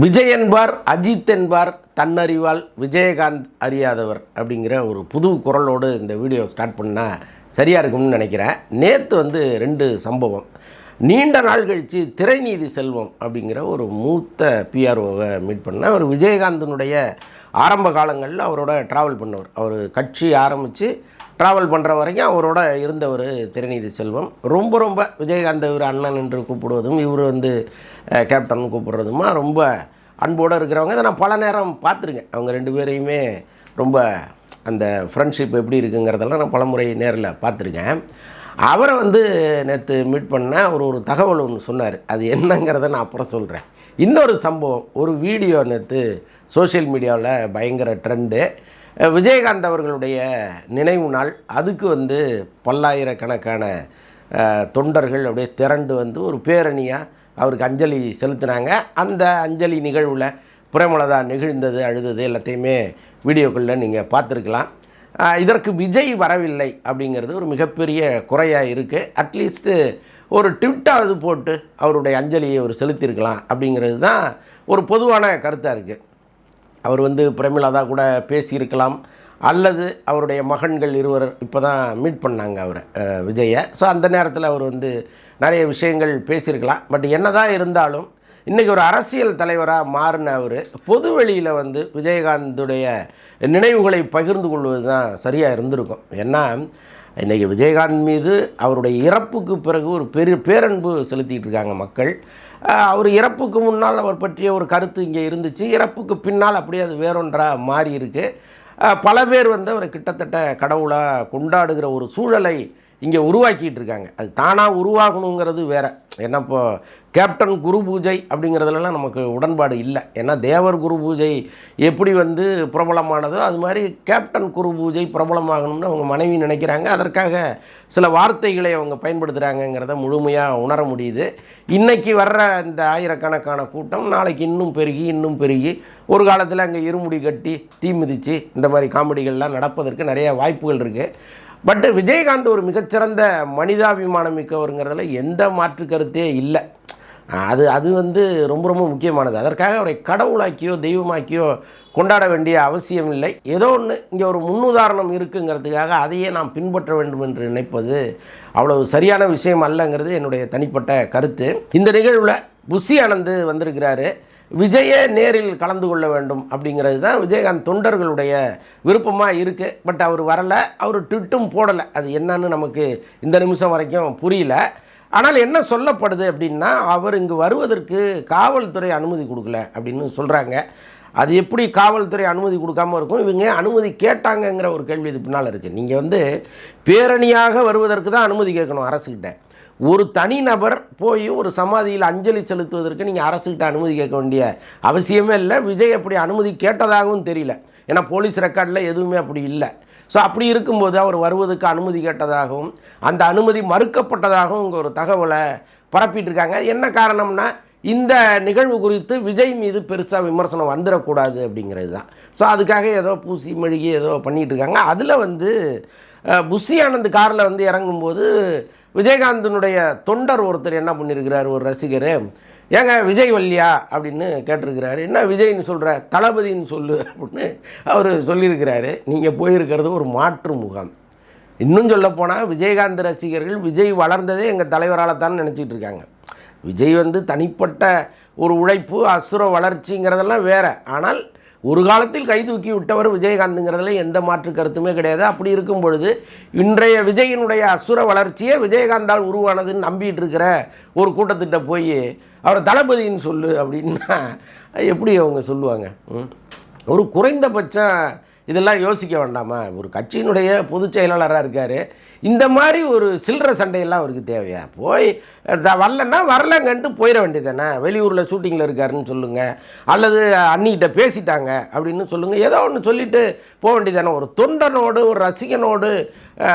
விஜய் என்பார் அஜித் என்பார் தன்னறிவால் விஜயகாந்த் அறியாதவர் அப்படிங்கிற ஒரு புது குரலோடு இந்த வீடியோ ஸ்டார்ட் பண்ணால் சரியாக இருக்கும்னு நினைக்கிறேன். நேற்று வந்து ரெண்டு சம்பவம். நீண்ட நாள் கழித்து திரைநீதி செல்வம் அப்படிங்கிற ஒரு மூத்த பிஆர்ஓவை மீட் பண்ணேன். அவர் விஜயகாந்தனுடைய ஆரம்ப காலங்களில் அவரோட ட்ராவல் பண்ணவர். அவர் கட்சி ஆரம்பித்து ட்ராவல் பண்ணுற வரைக்கும் அவரோட இருந்தவர் திருநீதி செல்வம். ரொம்ப ரொம்ப விஜயகாந்த் இவர் அண்ணன் என்று கூப்பிடுவதும் இவர் வந்து கேப்டன் கூப்பிடுறதுமா ரொம்ப அன்போடு இருக்கிறவங்க. இதை நான் பல நேரம் பார்த்துருக்கேன். அவங்க ரெண்டு பேரையுமே ரொம்ப அந்த ஃப்ரெண்ட்ஷிப் எப்படி இருக்குங்கிறதெல்லாம் நான் பலமுறை நேரில் பார்த்துருக்கேன். அவரை வந்து நேற்று மீட் பண்ண அவர் ஒரு தகவல் ஒன்று சொன்னார். அது என்னங்கிறத நான் அப்புறம் சொல்கிறேன் இன்னொரு சம்பவம் ஒரு வீடியோ நேற்று சோஷியல் மீடியாவில் பயங்கர ட்ரெண்டு விஜயகாந்த் அவர்களுடைய நினைவு நாள். அதுக்கு வந்து பல்லாயிரக்கணக்கான தொண்டர்கள் அப்படியே திரண்டு வந்து ஒரு பேரணியாக அவருக்கு அஞ்சலி செலுத்தினாங்க. அந்த அஞ்சலி நிகழ்வில் பிரேமலதா நெகிழ்ந்தது அழுதது எல்லாத்தையுமே வீடியோக்களில் நீங்கள் பார்த்துருக்கலாம். இதற்கு விஜய் வரவில்லை அப்படிங்கிறது ஒரு மிகப்பெரிய குறையாக இருக்குது அட்லீஸ்ட்டு ஒரு ட்விட்டாவது போட்டு அவருடைய அஞ்சலியை அவர் செலுத்தியிருக்கலாம் அப்படிங்கிறது தான் ஒரு பொதுவான கருத்தாக இருக்குது அவர் வந்து பிரமிளாதா கூட பேசியிருக்கலாம். அல்லது அவருடைய மகன்கள் இருவர் இப்போ தான் மீட் பண்ணாங்க அவரை விஜயை ஸோ அந்த நேரத்தில் அவர் வந்து நிறைய விஷயங்கள் பேசியிருக்கலாம். பட் என்னதான் இருந்தாலும் இன்றைக்கி ஒரு அரசியல் தலைவராக மாறின அவர் பொது வெளியில் வந்து விஜயகாந்துடைய நினைவுகளை பகிர்ந்து கொள்வது தான் சரியாக இருந்திருக்கும். ஏன்னா இன்றைக்கி விஜயகாந்த் மீது அவருடைய இறப்புக்கு பிறகு ஒரு பெரிய பேரன்பு செலுத்திட்டு இருக்காங்க மக்கள். அவர் இறப்புக்கு முன்னால் அவர் பற்றிய ஒரு கருத்து இங்கே இருந்துச்சு. இறப்புக்கு பின்னால் அப்படியே அது வேறொன்றாக மாறி இருக்கு பல பேர் வந்து அவர் கிட்டத்தட்ட கடவுளாக கொண்டாடுகிற ஒரு சூழலை இங்கே உருவாக்கிட்டு இருக்காங்க அது தானாக உருவாகணுங்கிறது வேற. ஏன்னா இப்போ கேப்டன் குரு பூஜை அப்படிங்கிறதுலலாம் நமக்கு உடன்பாடு இல்லை. ஏன்னா தேவர் குரு பூஜை எப்படி வந்து பிரபலமானதோ அது மாதிரி கேப்டன் குரு பூஜை பிரபலமாகணும்னு அவங்க மனைவி நினைக்கிறாங்க. அதற்காக சில வார்த்தைகளை அவங்க பயன்படுத்துகிறாங்கங்கிறத முழுமையாக உணர முடியுது. இன்றைக்கி வர்ற இந்த ஆயிரக்கணக்கான கூட்டம் நாளைக்கு இன்னும் பெருகி இன்னும் பெருகி ஒரு காலத்தில் அங்கே இருமுடி கட்டி தீ மிதித்து இந்த மாதிரி காமெடிகள்லாம் நடப்பதற்கு நிறைய வாய்ப்புகள் இருக்குது பட் விஜயகாந்த் ஒரு மிகச்சிறந்த மனிதாபிமானம் மிக்கவருங்கிறதுல எந்த மாற்று கருத்தே இல்லை. அது அது வந்து ரொம்ப ரொம்ப முக்கியமானது. அதற்காக அவரை கடவுளாக்கியோ தெய்வமாக்கியோ கொண்டாட வேண்டிய அவசியம் இல்லை. ஏதோ ஒன்று இங்கே ஒரு முன்னுதாரணம் இருக்குங்கிறதுக்காக அதையே நாம் பின்பற்ற வேண்டும் என்று நினைப்பது அவ்வளவு சரியான விஷயம் அல்லங்கிறது என்னுடைய தனிப்பட்ட கருத்து. இந்த நிகழ்வில் புஷி ஆனந்த் வந்திருக்கிறாரு. விஜயே நேரில் கலந்து கொள்ள வேண்டும் அப்படிங்கிறது தான் விஜயகாந்த் தொண்டர்களுடைய விருப்பமாக இருக்குது பட் அவர் வரலை அவர் ட்விட்டும் போடலை. அது என்னன்னு நமக்கு இந்த நிமிஷம் வரைக்கும் புரியல. ஆனால் என்ன சொல்லப்படுது அப்படின்னா அவர் இங்கு வருவதற்கு காவல்துறை அனுமதி கொடுக்கல அப்படின்னு சொல்கிறாங்க அது எப்படி காவல்துறை அனுமதி கொடுக்காம இருக்கும்? இவங்க அனுமதி கேட்டாங்கங்கிற ஒரு கேள்வி இது பின்னால் இருக்குது நீங்கள் வந்து பேரணியாக வருவதற்கு தான் அனுமதி கேட்கணும் அரசுக்கிட்ட ஒரு தனிநபர் போய் ஒரு சமாதியில் அஞ்சலி செலுத்துவதற்கு நீங்கள் அரசுக்கிட்ட அனுமதி கேட்க வேண்டிய அவசியமே இல்லை. விஜய் அப்படி அனுமதி கேட்டதாகவும் தெரியல. ஏன்னா போலீஸ் ரெக்கார்டில் எதுவுமே அப்படி இல்லை. ஸோ அப்படி இருக்கும்போது அவர் வருவதற்கு அனுமதி கேட்டதாகவும் அந்த அனுமதி மறுக்கப்பட்டதாகவும் இங்கே ஒரு தகவலை பரப்பிட்டுருக்காங்க. என்ன காரணம்னா இந்த நிகழ்வு குறித்து விஜய் மீது பெருசாக விமர்சனம் வந்துடக்கூடாது அப்படிங்கிறது தான். ஸோ அதுக்காக ஏதோ பூசி மெழுகி ஏதோ பண்ணிகிட்டு இருக்காங்க. அதில் வந்து புஷி ஆனந்த் காரில் வந்து இறங்கும்போது விஜயகாந்தனுடைய தொண்டர் ஒருத்தர் என்ன பண்ணியிருக்கிறார் ஒரு ரசிகர்? ஏங்க விஜய் வல்லியா? அப்படின்னு கேட்டிருக்கிறாரு. என்ன விஜய்னு சொல்கிற தளபதின்னு சொல்லு அப்படின்னு அவர் சொல்லியிருக்கிறாரு. நீங்கள் போயிருக்கிறது ஒரு மாற்று முகாம். இன்னும் சொல்லப்போனால் விஜயகாந்த் ரசிகர்கள் விஜய் வளர்ந்ததே எங்கள் தலைவரால் தான் நினச்சிட்டு இருக்காங்க. விஜய் வந்து தனிப்பட்ட ஒரு உழைப்பு அசுர வளர்ச்சிங்கிறதெல்லாம் வேறு. ஆனால் ஒரு காலத்தில் கை தூக்கி விட்டவர் விஜயகாந்துங்கிறதுல எந்த மாற்று கருத்துமே கிடையாது. அப்படி இருக்கும் பொழுது இன்றைய விஜயினுடைய அசுர வளர்ச்சியே விஜயகாந்தால் உருவானதுன்னு நம்பிட்டு இருக்கிற ஒரு கூட்டத்திட்ட போய் அவரை தளபதின்னு சொல்லு அப்படின்னா எப்படி அவங்க சொல்லுவாங்க? ம்? ஒரு குறைந்தபட்சம் இதெல்லாம் யோசிக்க வேண்டாமா? ஒரு கட்சியினுடைய பொதுச் செயலாளராக இருக்கார். இந்த மாதிரி ஒரு சில்லற சண்டையெல்லாம் அவருக்கு தேவையா? போய் த- வரலன்னா வரலங்கன்ட்டு போயிட வேண்டியதானே வெளியூரில் ஷூட்டிங்கில் இருக்காருன்னு சொல்லுங்கள் அல்லது அண்ணிக்கிட்ட பேசிட்டாங்க அப்படின்னு சொல்லுங்கள் ஏதோ ஒன்று சொல்லிட்டு போக வேண்டியதானே ஒரு தொண்டனோடு ஒரு ரசிகனோடு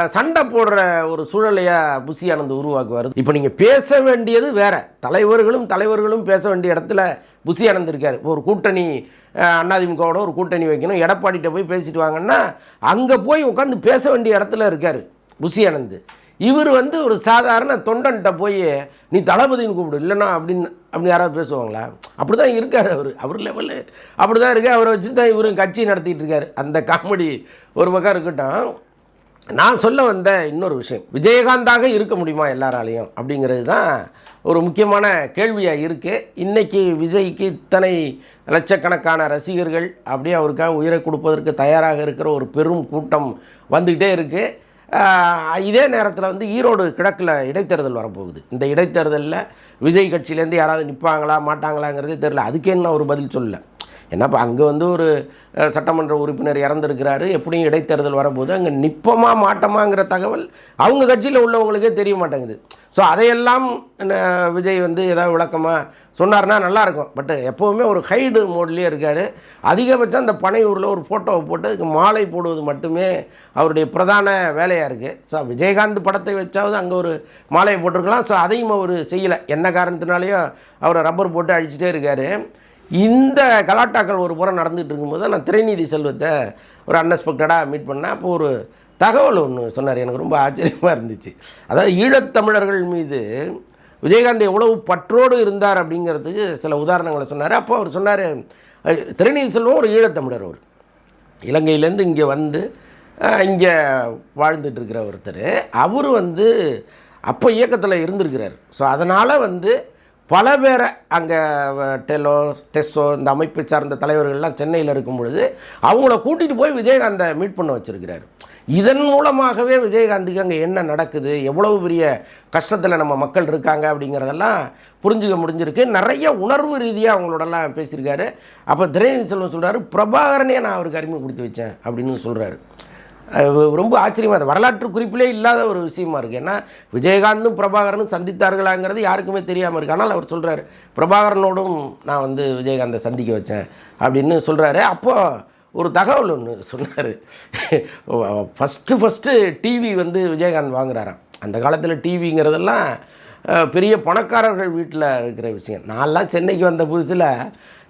சண்டை போடுற ஒரு சூழலையாக புசி ஆனந்த் உருவாக்குவார். இப்போ நீங்கள் பேச வேண்டியது வேறு. தலைவர்களும் தலைவர்களும் பேச வேண்டிய இடத்துல புசி ஆனந்த் இருக்கார். ஒரு கூட்டணி அண்ணாதிமுகவோட அதிமுகவோட ஒரு கூட்டணி வைக்கணும். எடப்பாடிகிட்ட போய் பேசிட்டு வாங்கன்னா அங்கே போய் உட்காந்து பேச வேண்டிய இடத்துல இருக்கார். புஷி இவர் வந்து ஒரு சாதாரண தொண்டன்கிட்ட போய் நீ தளபதினு கூப்பிடு இல்லைன்னா அப்படின்னு அப்படின்னு யாராவது பேசுவாங்களா? அப்படி தான் இருக்கார் அவர். அவர் லெவலு அப்படி தான் இருக்கு. அவரை வச்சு தான் இவரும் கட்சி நடத்திட்டு இருக்கார். அந்த காமெடி ஒரு பக்கம் இருக்கட்டும். நான் சொல்ல வந்த இன்னொரு விஷயம். விஜயகாந்தாக இருக்க முடியுமா எல்லாராலையும்? அப்படிங்கிறது தான் ஒரு முக்கியமான கேள்வியாக இருக்குது இன்றைக்கி விஜய்க்கு இத்தனை லட்சக்கணக்கான ரசிகர்கள் அப்படியே அவருக்காக உயிரை கொடுப்பதற்கு தயாராக இருக்கிற ஒரு பெரும் கூட்டம் வந்துக்கிட்டே இருக்குது இதே நேரத்தில் வந்து ஈரோடு கிழக்கில் இடைத்தேர்தல் வரப்போகுது. இந்த இடைத்தேர்தலில் விஜய் கட்சியிலேருந்து யாராவது நிற்பாங்களா மாட்டாங்களாங்கிறதே தெரில அதுக்கே நான் ஒரு பதில் சொல்லலை. என்னப்பா அங்கே வந்து ஒரு சட்டமன்ற உறுப்பினர் இறந்துருக்கிறாரு. எப்படியும் இடைத்தேர்தல் வரும்போது அங்கே நிப்பமா மாட்டோமாங்கிற தகவல் அவங்க கட்சியில் உள்ளவங்களுக்கே தெரிய மாட்டேங்குது. ஸோ அதையெல்லாம் விஜய் வந்து ஏதாவது விளக்கமாக சொன்னார்னா நல்லாயிருக்கும் பட் எப்போவுமே ஒரு ஹைடு மோட்லேயே இருக்கார். அதிகபட்சம் அந்த பனையூரில் ஒரு ஃபோட்டோவை போட்டு அதுக்கு மாலை போடுவது மட்டுமே அவருடைய பிரதான வேலையாக இருக்குது ஸோ விஜயகாந்த் படத்தை வச்சாவது அங்கே ஒரு மாலையை போட்டிருக்கலாம். ஸோ அதையும் அவர் செய்யலை. என்ன காரணத்தினாலேயோ அவரை ரப்பர் போட்டு அழிச்சிட்டே இருக்கார். இந்த கலாட்டாக்கள் ஒரு புறம் நடந்துகிட்டு இருக்கும்போது நான் திரைநீதி செல்வத்தை ஒரு அன்எக்ஸ்பெக்டடாக மீட் பண்ணேன். அப்போ ஒரு தகவல் ஒன்று சொன்னார். எனக்கு ரொம்ப ஆச்சரியமாக இருந்துச்சு. அதாவது ஈழத்தமிழர்கள் மீது விஜயகாந்த் எவ்வளவு பற்றோடு இருந்தார் அப்படிங்கிறதுக்கு சில உதாரணங்களை சொன்னார். அப்போ அவர் சொன்னார் திரைநீதி செல்வம் ஒரு ஈழத்தமிழர் அவர். இலங்கையிலேருந்து இங்கே வந்து இங்கே வாழ்ந்துட்டுருக்கிற ஒருத்தர். அவர் வந்து அப்போ இயக்கத்தில் இருந்திருக்கிறார். ஸோ அதனால் வந்து பல பேரை அங்கே டெலோ டெஸ்ஸோ இந்த அமைப்பு சார்ந்த தலைவர்கள்லாம் சென்னையில் இருக்கும் பொழுது அவங்கள கூட்டிகிட்டு போய் விஜயகாந்தை மீட் பண்ண வச்சுருக்கிறாரு. இதன் மூலமாகவே விஜயகாந்துக்கு அங்கே என்ன நடக்குது எவ்வளவு பெரிய கஷ்டத்தில் நம்ம மக்கள் இருக்காங்க அப்படிங்கிறதெல்லாம் புரிஞ்சுக்க முடிஞ்சிருக்கு. நிறைய உணர்வு ரீதியாக அவங்களோடலாம் பேசியிருக்காரு. அப்போ திரைநிதி செல்வம் சொல்கிறாரு பிரபாகரனே நான் அவருக்கு அறிமுகப்படுத்தி வச்சேன் அப்படின்னு சொல்கிறாரு ரொம்ப ஆச்சரியமாக அது வரலாற்று குறிப்பிலே இல்லாத ஒரு விஷயமா இருக்குது ஏன்னா விஜயகாந்தும் பிரபாகரனும் சந்தித்தார்களாங்கிறது யாருக்குமே தெரியாமல் இருக்கு. ஆனால் அவர் சொல்கிறாரு பிரபாகரனோடும் நான் வந்து விஜயகாந்தை சந்திக்க வச்சேன் அப்படின்னு சொல்கிறாரு அப்போது ஒரு தகவல் ஒன்று சொன்னார். ஃபஸ்ட்டு ஃபஸ்ட்டு டிவி வந்து விஜயகாந்த் வாங்குறாராம். அந்த காலத்தில் டிவிங்கிறதெல்லாம் பெரிய பணக்காரர்கள் வீட்டில் இருக்கிற விஷயம். நான்லாம் சென்னைக்கு வந்த புதுசில்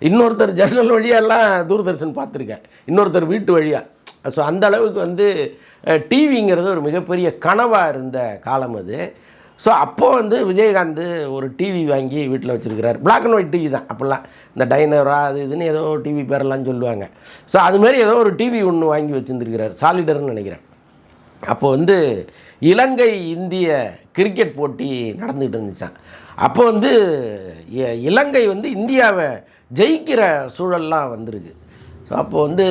இன்னொருத்தர் ஜன்னல் வழியெல்லாம் தூர்தர்ஷன் பார்த்துருக்கேன். இன்னொருத்தர் வீட்டு வழியாக ஸோ அந்த அளவுக்கு வந்து டிவிங்கிறது ஒரு மிகப்பெரிய கனவாக இருந்த காலம் அது. ஸோ அப்போது வந்து விஜயகாந்த் ஒரு டிவி வாங்கி வீட்டில் வச்சுருக்கிறார். பிளாக் அண்ட் ஒயிட் டிவி தான். அப்போல்லாம் இந்த டைனரா அது இதுன்னு ஏதோ டிவி பேரெல்லாம் சொல்லுவாங்க. ஸோ அதுமாரி ஏதோ ஒரு டிவி ஒன்று வாங்கி வச்சுருந்துருக்கிறார். சாலிடர்னு நினைக்கிறேன். அப்போ வந்து இலங்கை இந்திய கிரிக்கெட் போட்டி நடந்துகிட்டு இருந்துச்சான் அப்போ வந்து இ- இலங்கை வந்து இந்தியாவை ஜெயிக்கிற சூழல்லாம் வந்திருக்கு. ஸோ அப்போ வந்து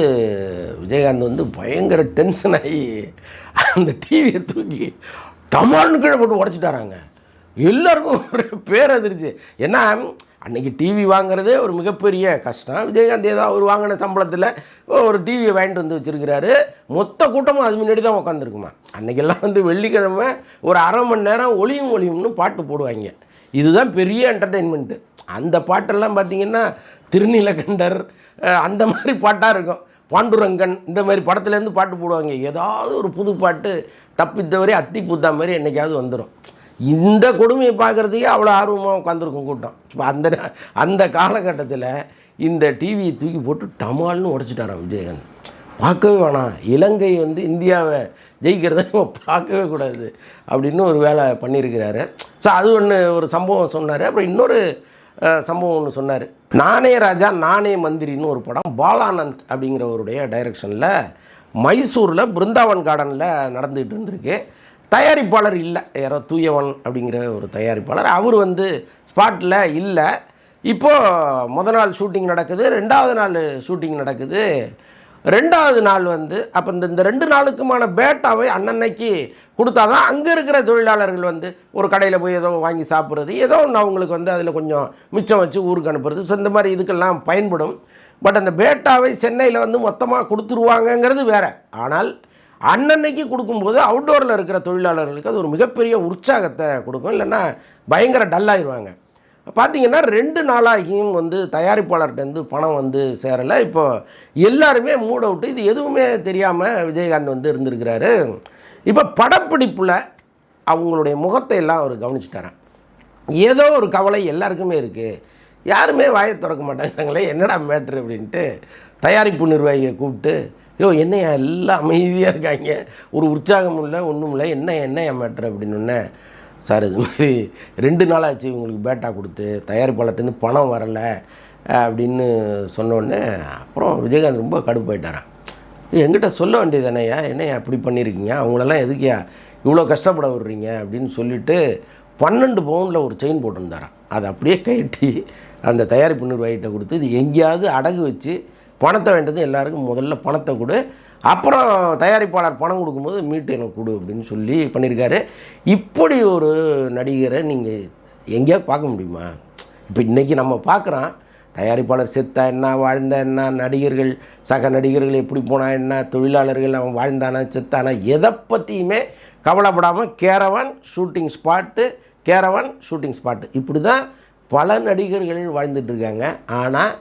விஜயகாந்த் வந்து பயங்கர டென்ஷன் ஆகி அந்த டிவியை தூக்கி டமால்னு கீழே போட்டு உடச்சிட்டாராங்க. எல்லாருக்கும் ஒரு பேரதிர்ச்சி ஏன்னா அன்றைக்கி டிவி வாங்குறதே ஒரு மிகப்பெரிய கஷ்டம். விஜயகாந்த் ஏதோ அவர் வாங்கின சம்பளத்தில் ஒரு டிவியை வாங்கிட்டு வந்து வச்சிருக்கிறாரு. மொத்த கூட்டமும் அது முன்னாடி தான் உட்காந்துருக்குமா அன்றைக்கெல்லாம் வந்து வெள்ளிக்கிழமை ஒரு அரை மணி நேரம் ஒளியும் ஒளியும்னு பாட்டு போடுவாங்க. இதுதான் பெரிய என்டர்டெயின்மெண்ட்டு அந்த பாட்டெல்லாம் பார்த்தீங்கன்னா திருநீலகண்டர் அந்த மாதிரி பாட்டாக இருக்கும். பாண்டுரங்கன் இந்த மாதிரி படத்துலேருந்து பாட்டு போடுவாங்க. ஏதாவது ஒரு புது பாட்டு தப்பித்தவரே அத்தி பூத்தா மாதிரி என்னைக்காவது வந்துடும் இந்த கொடுமையை பார்க்குறதுக்கே அவ்வளோ ஆர்வமாக உட்காந்துருக்கும் கூட்டம். இப்போ அந்த அந்த காலகட்டத்தில் இந்த டிவியை தூக்கி போட்டு டமால்னு உடச்சிட்டாரான் விஜயகாந்த். பார்க்கவே வேணாம். இலங்கை வந்து இந்தியாவை ஜெயிக்கிறத நம்ம பார்க்கவே கூடாது அப்படின்னு ஒரு வேலை பண்ணியிருக்கிறாரு. ஸோ அது ஒன்று ஒரு சம்பவம் சொன்னார். அப்புறம் இன்னொரு சம்பவம் ஒன்று சொன்னார். நானே ராஜா நானே மந்திரின்னு ஒரு படம் பாலானந்த் அப்படிங்கிறவருடைய டைரக்ஷனில் மைசூரில் பிருந்தாவன் கார்டனில் நடந்துகிட்டு இருந்திருக்கு. தயாரிப்பாளர் இல்லை. யாரோ தூயவன் அப்படிங்கிற ஒரு தயாரிப்பாளர். அவர் வந்து ஸ்பாட்டில் இல்லை. இப்போது முத நாள் ஷூட்டிங் நடக்குது. ரெண்டாவது நாள் ஷூட்டிங் நடக்குது. ரெண்டாவது நாள் வந்து அப்போ இந்த இந்த ரெண்டு நாளுக்குமான பேட்டாவை அன்னன்னைக்கு கொடுத்தா தான் அங்கே இருக்கிற தொழிலாளர்கள் வந்து ஒரு கடையில் போய் ஏதோ வாங்கி சாப்பிட்றது ஏதோ ஒன்று அவங்களுக்கு வந்து அதில் கொஞ்சம் மிச்சம் வச்சு ஊருக்கு அனுப்புறது. ஸோ இந்த மாதிரி இதுக்கெல்லாம் பயன்படும். பட் அந்த பேட்டாவை சென்னையில் வந்து மொத்தமாக கொடுத்துருவாங்கங்கிறது வேறு. ஆனால் அன்னன்னைக்கு கொடுக்கும்போது அவுட்டோரில் இருக்கிற தொழிலாளர்களுக்கு அது ஒரு மிகப்பெரிய உற்சாகத்தை கொடுக்கும். இல்லைன்னா பயங்கர டல்லாகிடுவாங்க பார்த்தீங்கன்னா ரெண்டு நாளாகியும் வந்து தயாரிப்பாளர்கிட்டேருந்து பணம் வந்து சேரலை. இப்போ எல்லாருமே மூட் அவுட்டு இது எதுவுமே தெரியாமல் விஜயகாந்த் வந்து இருந்திருக்கிறாரு. இப்போ படப்பிடிப்பில் அவங்களுடைய முகத்தை எல்லாம் அவர் கவனிச்சுட்டாரன் ஏதோ ஒரு கவலை எல்லாருக்குமே இருக்குது யாருமே வாயை திறக்க மாட்டேங்கிறாங்களே என்னடா மேட்ரு அப்படின்ட்டு தயாரிப்பு நிர்வாகியை கூப்பிட்டு ஐயோ என்னையா எல்லாம் அமைதியாக இருக்காங்க? ஒரு உற்சாகமும் இல்லை ஒன்றும் இல்லை என்ன என்ன மேட்ரு? அப்படின்னு சார் இது மாதிரி ரெண்டு நாளாச்சு உங்களுக்கு பேட்டா கொடுத்து தயாரிப்பாளர்கிட்டருந்து பணம் வரலை அப்படின்னு சொன்னோடனே அப்புறம் விஜயகாந்த் ரொம்ப கடுப்பாயிட்டாரான் எங்கிட்ட சொல்ல வேண்டியது என்னையா என்னையா அப்படி பண்ணியிருக்கீங்க? அவங்களெல்லாம் எதுக்கியா இவ்வளோ கஷ்டப்பட விடுறீங்க? அப்படின்னு சொல்லிவிட்டு பன்னெண்டு பவுனில் ஒரு செயின் போட்டிருந்தாரான் அதை அப்படியே கட்டி அந்த தயாரிப்பு நிர்வாகிகிட்ட கொடுத்து இது எங்கேயாவது அடகு வச்சு பணத்தை வேண்டியது எல்லாருக்கும் முதல்ல பணத்தை கொடு அப்புறம் தயாரிப்பாளர் பணம் கொடுக்கும்போது மீட்டு எனக்கு கொடு அப்படின்னு சொல்லி பண்ணியிருக்காரு. இப்படி ஒரு நடிகரை நீங்கள் எங்கேயாவது பார்க்க முடியுமா? இப்போ இன்றைக்கி நம்ம பார்க்குறோம் தயாரிப்பாளர் செத்தா என்ன வாழ்ந்தா என்ன நடிகர்கள் சக நடிகர்கள் எப்படி போனால் என்ன தொழிலாளர்கள் அவன் வாழ்ந்தானா செத்தானா எதை பற்றியுமே கவலைப்படாமல் caravan shooting spot caravan shooting spot. இப்படி தான் பல நடிகர்கள் வாழ்ந்துட்டு இருக்காங்க. ஆனால்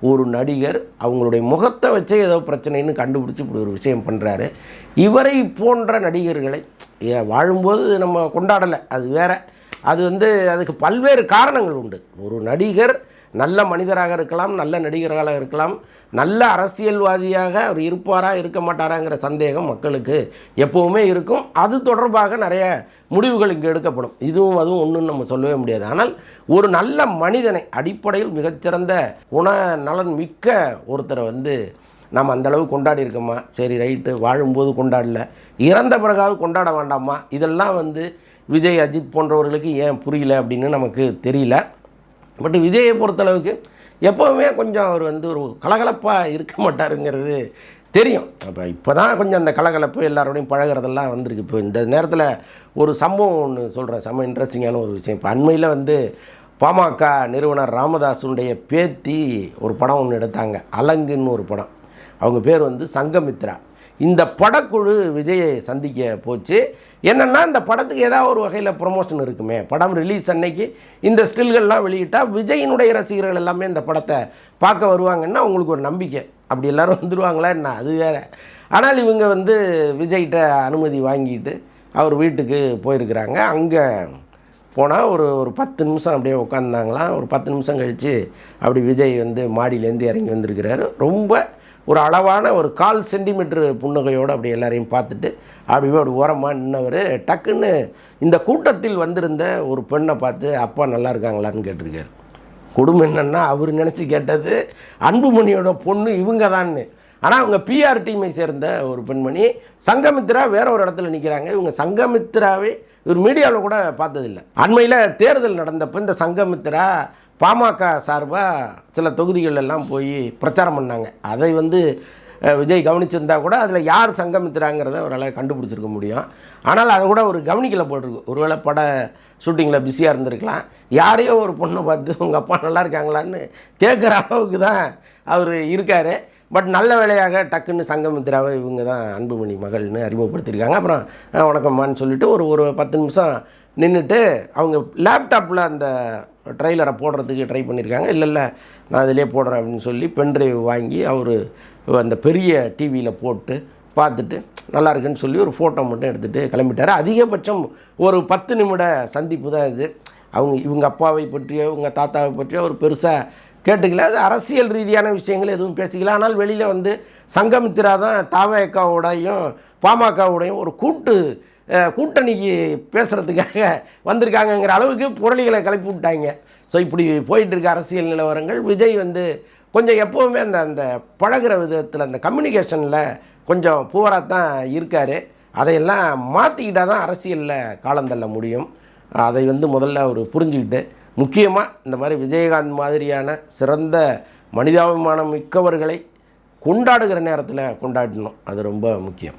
ஒரு நடிகர் அவங்களுடைய முகத்தை வச்சே ஏதோ பிரச்சனைன்னு கண்டுபிடிச்சி இப்படி ஒரு விஷயம் பண்ணுறாரு இவரை போன்ற நடிகர்களை ஏ, வாழும்போது நம்ம கொண்டாடலை. அது வேற. அது வந்து அதுக்கு பல்வேறு காரணங்கள் உண்டு. ஒரு நடிகர் நல்ல மனிதராக இருக்கலாம் நல்ல நடிகர்களாக இருக்கலாம் நல்ல அரசியல்வாதியாக அவர் இருப்பாரா இருக்க மாட்டாராங்கிற சந்தேகம் மக்களுக்கு எப்போவுமே இருக்கும். அது தொடர்பாக நிறைய முடிவுகள் இங்கே எடுக்கப்படும். இதுவும் அதுவும் ஒன்றுன்னு நம்ம சொல்லவே முடியாது. ஆனால் ஒரு நல்ல மனிதனை அடிப்படையில் மிகச்சிறந்த குண நலன் மிக்க ஒருத்தரை வந்து நம்ம அந்த அளவு கொண்டாடி இருக்கோமா? சரி ரைட்டு வாழும்போது கொண்டாடல. இறந்த பிறகாவது கொண்டாட வேண்டாமா? இதெல்லாம் வந்து விஜய் அஜித் போன்றவர்களுக்கு ஏன் புரியல அப்படின்னு நமக்கு தெரியல. பட் விஜயை பொறுத்தளவுக்கு எப்போவுமே கொஞ்சம் அவர் வந்து ஒரு கலகலப்பாக இருக்க மாட்டாருங்கிறது தெரியும். அப்போ இப்போ தான் கொஞ்சம் அந்த கலகலப்பு எல்லாரோடையும் பழகுறதெல்லாம் வந்திருக்கு. இப்போ இந்த நேரத்தில் ஒரு சம்பவம் ஒன்று சொல்கிறேன் செம்ம இன்ட்ரெஸ்டிங்கான ஒரு விஷயம். இப்போ அண்மையில் வந்து பாமக நிறுவனர் ராமதாஸுடைய பேத்தி ஒரு படம் ஒன்று எடுத்தாங்க. அலங்குன்னு ஒரு படம். அவங்க பேர் வந்து சங்கமித்ரா. இந்த படக்குழு விஜயை சந்திக்க போச்சு. என்னென்னா இந்த படத்துக்கு ஏதாவது ஒரு வகையில் ப்ரொமோஷன் இருக்குமே. படம் ரிலீஸ் அன்னைக்கு இந்த ஸ்டில்கள்லாம் வெளியிட்டால் விஜயினுடைய ரசிகர்கள் எல்லாமே இந்த படத்தை பார்க்க வருவாங்கன்னா அவங்களுக்கு ஒரு நம்பிக்கை. அப்படி எல்லாரும் வந்துடுவாங்களா என்ன? அது வேற. ஆனால் இவங்க வந்து விஜய்கிட்ட அனுமதி வாங்கிட்டு அவர் வீட்டுக்கு போயிருக்கிறாங்க. அங்கே போனால் ஒரு ஒரு பத்து நிமிஷம் அப்படியே உட்காந்தாங்களாம் ஒரு பத்து நிமிஷம் கழித்து அப்படி விஜய் வந்து மாடியிலேருந்து இறங்கி வந்திருக்கிறாரு. ரொம்ப ஒரு அளவான ஒரு கால் சென்டிமீட்ரு புன்னகையோடு அப்படி எல்லாரையும் பார்த்துட்டு அப்படி அப்படி ஓரமாக நின்னவர் டக்குன்னு இந்த கூட்டத்தில் வந்திருந்த ஒரு பெண்ணை பார்த்து அப்பா நல்லா இருக்காங்களான்னு கேட்டிருக்காரு. கொடுமை என்னென்னா அவர் நினச்சி கேட்டது அன்புமணியோட பொண்ணு இவங்க தான்னு ஆனால் அவங்க பிஆர் டீமை சேர்ந்த ஒரு பெண்மணி சங்கமித்ரா வேற ஒரு இடத்துல நிற்கிறாங்க இவங்க சங்கமித்ராவே இவர் மீடியாவில் கூட பார்த்ததில்லை. அண்மையில் தேர்தல் நடந்தப்போ இந்த சங்கமித்ரா பாமக சார்பாக சில தொகுதிகள் எல்லாம் போய் பிரச்சாரம் பண்ணாங்க. அதை வந்து விஜய் கவனிச்சிருந்தா கூட அதில் யார் சங்கமித்துறாங்கிறத அவரால் கண்டுபிடிச்சிருக்க முடியும். ஆனால் அதை கூட ஒரு கவனிக்கல போட்டிருக்கு. ஒருவேளை பட ஷூட்டிங்கில் பிஸியாக இருந்திருக்கலாம். யாரையோ ஒரு பொண்ணை பார்த்து உங்கள் அப்பா நல்லா இருக்காங்களான்னு கேட்குற அளவுக்கு தான் அவர் இருக்கார். பட் நல்ல வேலையாக டக்குன்னு சங்கமித்ராவை இவங்க தான் அன்புமணி மகள்னு அறிமுகப்படுத்தியிருக்காங்க. அப்புறம் வணக்கம்மான்னு சொல்லிட்டு ஒரு ஒரு பத்து நிமிஷம் நின்றுட்டு அவங்க லேப்டாப்பில் அந்த ட்ரெய்லரை போடுறதுக்கு ட்ரை பண்ணியிருக்காங்க. இல்லை இல்லை நான் அதிலே போடுறேன் அப்படின்னு சொல்லி பென்ட்ரைவ் வாங்கி அவர் அந்த பெரிய டிவியில் போட்டு பார்த்துட்டு நல்லா இருக்குன்னு சொல்லி ஒரு ஃபோட்டோ மட்டும் எடுத்துகிட்டு கிளம்பிட்டார். அதிகபட்சம் ஒரு பத்து நிமிட சந்திப்பு தான் இது. அவங்க இவங்க அப்பாவை பற்றியோ இவங்க தாத்தாவை பற்றியோ ஒரு பெருசாக கேட்டுக்கல. அது அரசியல் ரீதியான விஷயங்கள் எதுவும் பேசிக்கல. ஆனால் வெளியில் வந்து சங்கமித்ரா தான் தாவேக்காவோடையும் பாமகவோடையும் ஒரு கூட்டு கூட்டணிக்கு பேசுகிறதுக்காக வந்திருக்காங்கங்கிற அளவுக்கு புரளிகளை கிளப்பி விட்டாங்க. ஸோ இப்படி போயிட்டுருக்க அரசியல் நிலவரங்கள் விஜய் வந்து கொஞ்சம் எப்போவுமே அந்த அந்த பழகுற விதத்தில் அந்த கம்யூனிகேஷனில் கொஞ்சம் புவராக தான் இருக்கார். அதையெல்லாம் மாற்றிக்கிட்டால் தான் அரசியலில் காலந்தள்ள முடியும். அதை வந்து முதல்ல அவர் புரிஞ்சுக்கிட்டு முக்கியமாக இந்த மாதிரி விஜயகாந்த் மாதிரியான சிறந்த மனிதாபிமானம் மிக்கவர்களை கொண்டாடுகிற நேரத்தில் கொண்டாடணும். அது ரொம்ப முக்கியம்.